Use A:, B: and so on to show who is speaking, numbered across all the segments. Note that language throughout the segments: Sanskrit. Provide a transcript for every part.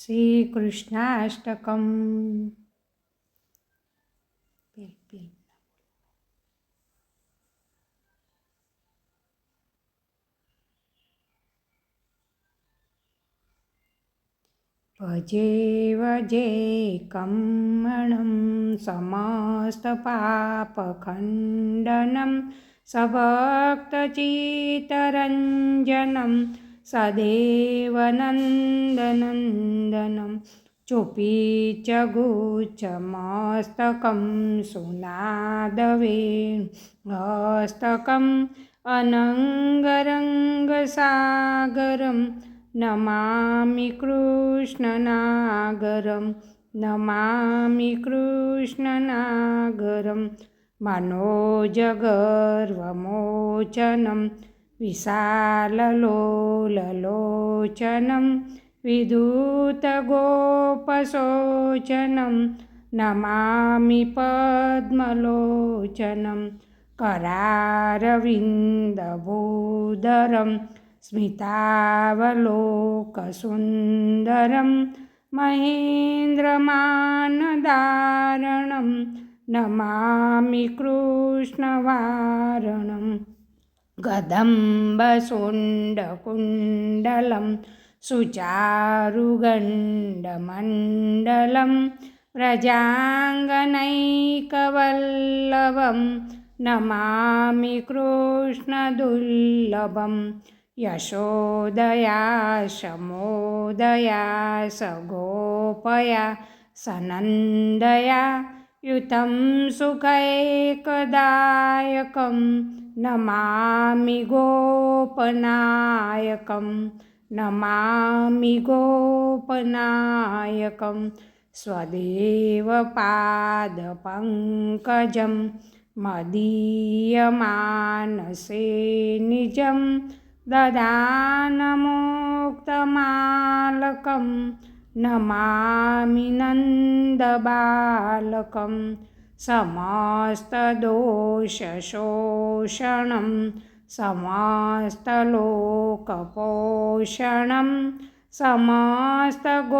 A: श्रीकृष्णाष्टकम्। भजे वजे कम्मणं समस्तपापखण्डनं सभक्तचितरञ्जनं सदेवनन्दनन्दनं चुपी च गुच्छमस्तकं सुनादवेणस्तकम् अनङ्गरङ्गसागरं नमामि कृष्णनागरं नमामि कृष्णनागरं मनोजगर्वमोचनं विशाललोललोचनं विधूतगोपशोचनं नमामि पद्मलोचनं करारविन्दभूधरं स्मितावलोकसुन्दरं महेन्द्रमानदारणं नमामि कृष्णवारणं गदम्बसुण्डकुण्डलं सुचारुगण्डमण्डलं व्रजाङ्गनैकवल्लभं नमामि कृष्णदुर्लभं यशोदया शमोदया सगोपया सनन्दया યુતમ સુખૈકદાયકમ નમામિ ગોપનાયકમ નમામિ ગોપનાયકમ સ્વદેવ પાદપંકજમ મદીયમાનસે નિજમ દદાનમોક્તમાલકમ नमामि नन्दबालकं समस्तदोषशोषणं समस्तलोकपोषणं समस्तगोपमानसं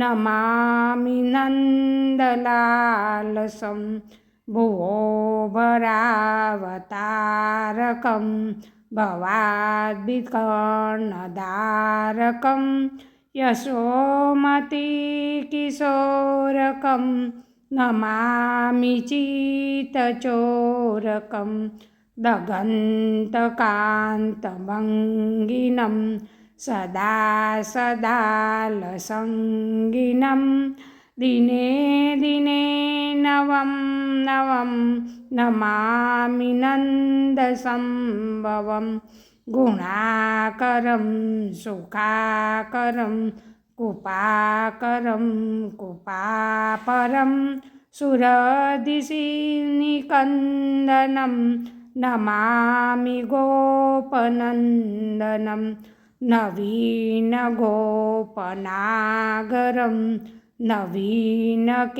A: नमामि नन्दलालसं भुवो ભવાદ્વિકર્ણધારકં યશોમતી કિશોરકં નમામિ ચિતચોરકં દગંતકાંતભંગિનમ સદા સદાલસંગિનમ दिने दिने नवं नवं नमामि नन्दसम्भवं गुणाकरं सुखाकरं कुपाकरं कुपापरं सुरदिशिनिकन्दनं नमामि गोपनन्दनं नवीनगोपनागरं नवीनकेलिलं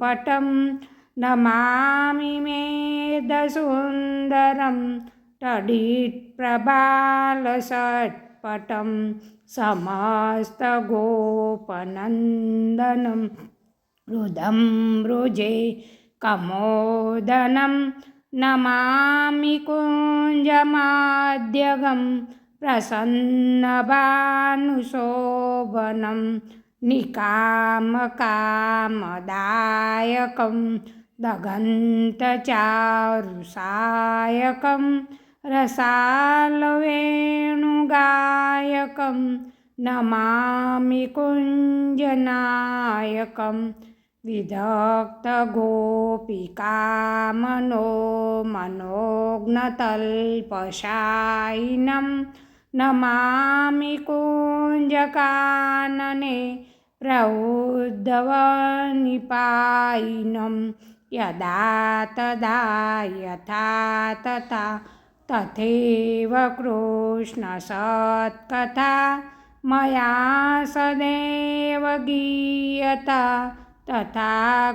A: पटं नमामि मेदसुन्दरं तडित्प्रबालषट्पटं समस्तगोपनन्दनं रुदं मृजे कमोदनं नमामि कुञ्जमाद्यगं प्रसन्नभानुशोभनं निकामकामदायकं दगन्तचारुसायकं रसालवेणुगायकं नमामि कुञ्जनायकं विदग्धगोपिकामनो मनोज्ञतल्पशायिनं नमामि कुञ्जकानने प्रौद्धवनिपायिनं यदा तदा यथा तथा तथैव कृष्णसत्कथा मया सदैव गीयता तथा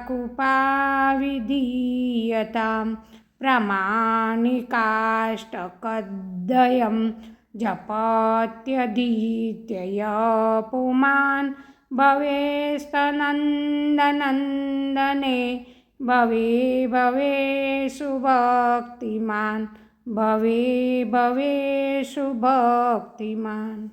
A: कुपाविधीयतां प्रमाणिकाष्टकद्वयं जपत्यधीत्यय पुमान् भवेस्तनन्दनन्दने भवे भवे सुभक्तिमान् भवे भवे सुभक्तिमान्